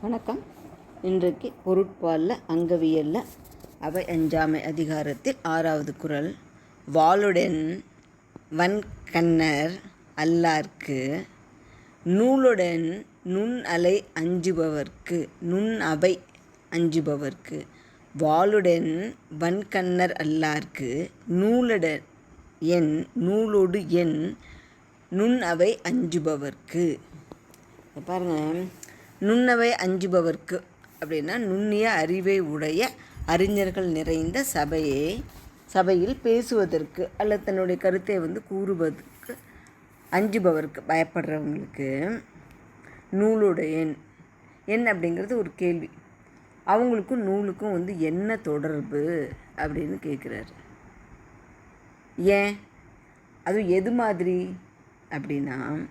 வணக்கம். இன்றைக்கு பொருட்பாலில் அங்கவியலில் அவை அஞ்சாமை அதிகாரத்தில் ஆறாவது குரல். வாளுடன் வன்கண்ணர் அல்லார்க்கு நூலுடன் நுண் அலை அஞ்சுபவர்க்கு நுண் அவை அஞ்சுபவர்க்கு வாளுடன் வன்கண்ணர் அல்லார்க்கு நூலுடன் என் நூலோடு என் நுண் அவை அஞ்சுபவர்க்கு. பாருங்கள் நுண்ணவை அஞ்சுபவர்க்கு. அப்படின்னா நுண்ணிய அறிவை உடைய அறிஞர்கள் நிறைந்த சபையை சபையில் பேசுவதற்கு அல்லது தன்னுடைய கருத்தை வந்து கூறுவதற்கு அஞ்சுபவருக்கு பயப்படுறவங்களுக்கு நூலுடைய எண். எண் அப்படிங்கிறது ஒரு கேள்வி. அவங்களுக்கும் நூலுக்கும் வந்து என்ன தொடர்பு அப்படின்னு கேட்குறாரு. ஏன்? அதுவும் எது மாதிரி? அப்படின்னா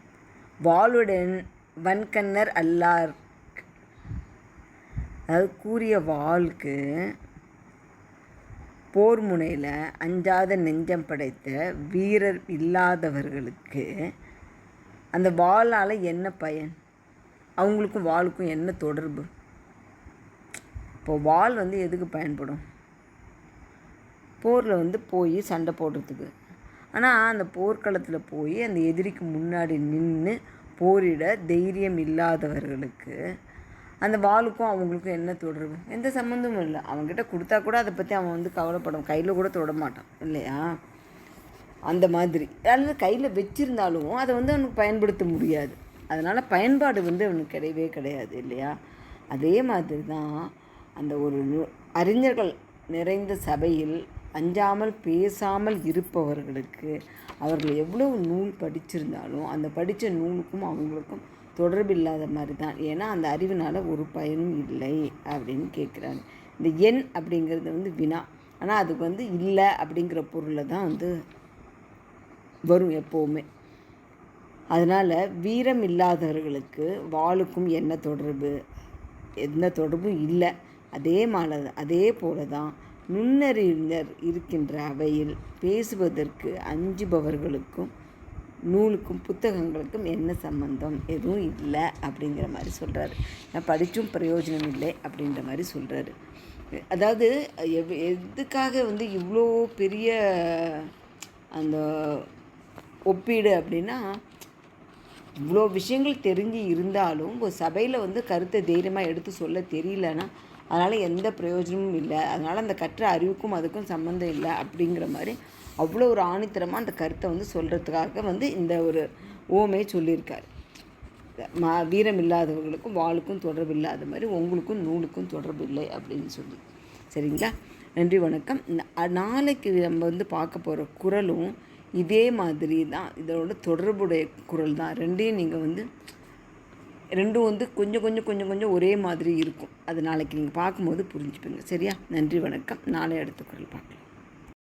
வாளுடன் வன்கண்ணர் அல்லார். அதாவது கூறிய வாளுக்கு போர் முனையில் அஞ்சாத நெஞ்சம் படைத்த வீரர் இல்லாதவர்களுக்கு அந்த வாளால் என்ன பயன்? அவங்களுக்கும் வாளுக்கும் என்ன தொடர்பு? இப்போ வால் வந்து எதுக்கு பயன்படும்? போரில் வந்து போய் சண்டை போடுறதுக்கு. ஆனால் அந்த போர்க்களத்தில் போய் அந்த எதிரிக்கு முன்னாடி நின்று போரிட தைரியம் இல்லாதவர்களுக்கு அந்த வாளுக்கும் அவங்களுக்கும் என்ன தொடர்பு? எந்த சம்மந்தமும் இல்லை. அவங்ககிட்ட கொடுத்தா கூட அதை பற்றி அவன் வந்து கவலைப்படும். கையில் கூட தொட மாட்டான். இல்லையா? அந்த மாதிரி. அல்லது கையில் வச்சுருந்தாலும் அதை வந்து அவனுக்கு பயன்படுத்த முடியாது. அதனால் பயன்பாடு வந்து அவனுக்கு கிடையவே கிடையாது. இல்லையா? அதே மாதிரி தான் அந்த ஒரு அறிஞர்கள் நிறைந்த சபையில் அஞ்சாமல் பேசாமல் இருப்பவர்களுக்கு அவர்கள் எவ்வளவு நூல் படிச்சிருந்தாலும் அந்த படித்த நூலுக்கும் அவங்களுக்கும் தொடர்பு இல்லாத மாதிரி தான் ஏன்னா அந்த அறிவினால் ஒரு பயனும் இல்லை அப்படின்னு கேட்குறாங்க இந்த எண் அப்படிங்கிறது வந்து வினா. ஆனால் அதுக்கு வந்து இல்லை அப்படிங்கிற பொருளில் தான் வந்து வரும் எப்போவுமே. அதனால் வீரம் இல்லாதவர்களுக்கு வாளுக்கும் என்ன தொடர்பு? எந்த தொடர்பும் இல்லை. அதே மாதிரி அதே போல தான் நுண்ணறிஞர் இருக்கின்ற அவையில் பேசுவதற்கு அஞ்சுபவர்களுக்கும் நூலுக்கும் புத்தகங்களுக்கும் என்ன சம்பந்தம்? எதுவும் இல்லை அப்படிங்கிற மாதிரி சொல்கிறாரு நான் படித்தும் பிரயோஜனம் இல்லை அப்படின்ற மாதிரி சொல்கிறாரு அதாவது எவ் எதுக்காக வந்து இவ்வளோ பெரிய அந்த ஒப்பீடு அப்படின்னா இவ்வளோ விஷயங்கள் தெரிஞ்சு இருந்தாலும் ஒரு சபையில் வந்து கருத்தை தைரியமாக எடுத்து சொல்ல தெரியலன்னா அதனால் எந்த பிரயோஜனமும் இல்லை. அதனால் அந்த கற்ற அறிவுக்கும் அதுக்கும் சம்மந்தம் இல்லை அப்படிங்கிற மாதிரி அவ்வளோ ஒரு ஆணித்தரமாக அந்த கருத்தை வந்து சொல்கிறதுக்காக வந்து இந்த ஒரு ஓமையை சொல்லியிருக்காரு. மா வீரம் இல்லாதவர்களுக்கும் வாளுக்கும் தொடர்பு இல்லாத மாதிரி உங்களுக்கும் நூலுக்கும் தொடர்பு இல்லை அப்படின்னு சொல்லி. சரிங்களா? நன்றி வணக்கம். நாளைக்கு நம்ம வந்து பார்க்க போகிற குறளும் இதே மாதிரி தான். இதோட தொடர்புடைய குறள் தான். ரெண்டையும் நீங்கள் வந்து ரெண்டும் வந்து கொஞ்சம் கொஞ்சம் கொஞ்சம் கொஞ்சம் ஒரே மாதிரி இருக்கும். அது நாளைக்கு நீங்கள் பார்க்கும்போது புரிஞ்சுப்பீங்க. சரியா? நன்றி வணக்கம். நாளை அடுத்த குரல் பார்க்கலாம்.